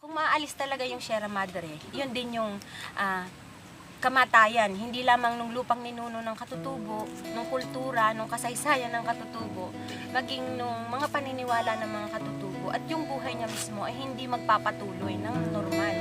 Kung maaalis talaga yung Sierra Madre, yun din yung ah, kamatayan. Hindi lamang nung lupang ninuno ng katutubo, nung kultura, nung kasaysayan ng katutubo, maging nung mga paniniwala ng mga katutubo at yung buhay niya mismo ay hindi magpapatuloy ng normal.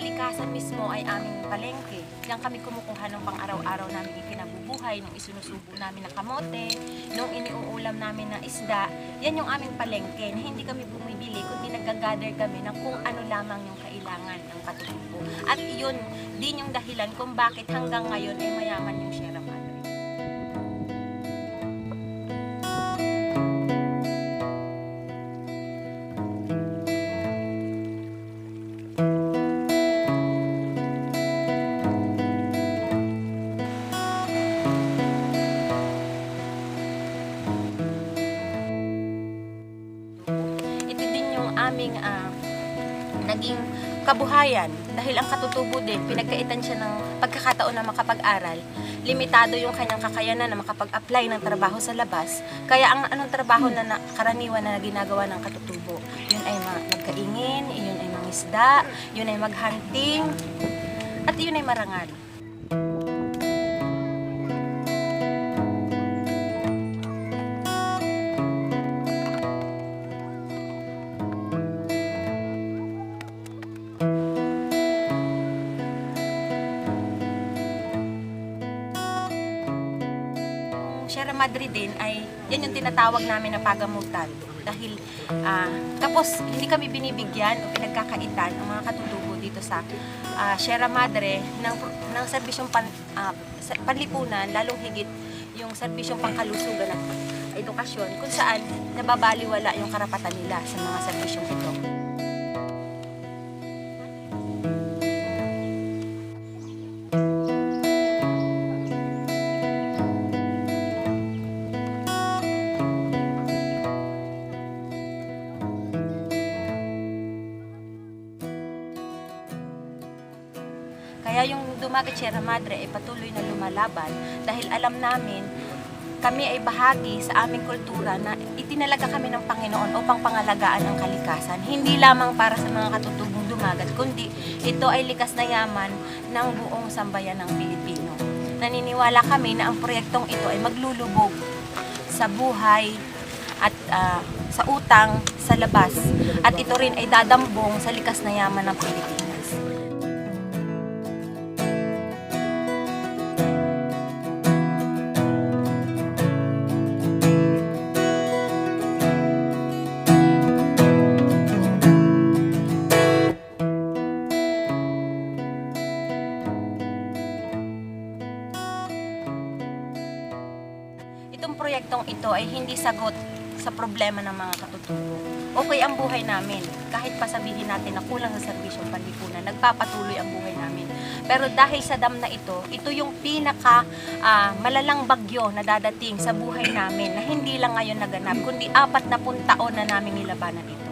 Kalikasan mismo ay aming palengke. Diyan kami kumukuha ng pang-araw-araw namin ikinabubuhay, nung isinusubo namin na kamote, nung iniuulam namin na isda. Yan yung aming palengke na hindi kami bumibili, kundi nag-gather kami ng kung ano lamang yung kailangan ng katutubo. At yun din yung dahilan kung bakit hanggang ngayon ay mayaman yung Sierra kabuhayan dahil ang katutubo din, pinagkaitan siya ng pagkakataon na makapag-aral. Limitado yung kanyang kakayanan na makapag-apply ng trabaho sa labas. Kaya ang anong trabaho na, na karaniwan na ginagawa ng katutubo, yun ay ma- magkaingin, yun ay mangisda, yun ay maghunting, at yun ay marangal. Sierra Madre din ay yan yung tinatawag namin na pagamutan dahil ah, tapos hindi kami binibigyan o pinagkakaitan ang mga katutubo dito sa ah, Sierra Madre ng, ng serbisyong pan, sa- panlipunan lalong higit yung serbisyong pangkalusugan at edukasyon kung saan nababaliwala yung karapatan nila sa mga serbisyong ito. Kaya yung Dumagat Sierra Madre ay patuloy na lumalaban dahil alam namin kami ay bahagi sa aming kultura na itinalaga kami ng Panginoon upang pangalagaan ang kalikasan. Hindi lamang para sa mga katutubong dumagat, kundi ito ay likas na yaman ng buong sambayan ng Pilipino. Naniniwala kami na ang proyektong ito ay maglulubog sa buhay at ah, sa utang sa labas at ito rin ay dadambong sa likas na yaman ng Pilipinas. Ito ay hindi sagot sa problema ng mga katutubo. Okay ang buhay namin. Kahit pa sabihin natin na kulang sa serbisyong panlipunan, nagpapatuloy ang buhay namin. Pero dahil sa dam na ito, ito yung pinaka ah, malalang bagyo na dadating sa buhay namin na hindi lang ngayon naganap, kundi apat na taon na namin nilabanan ito.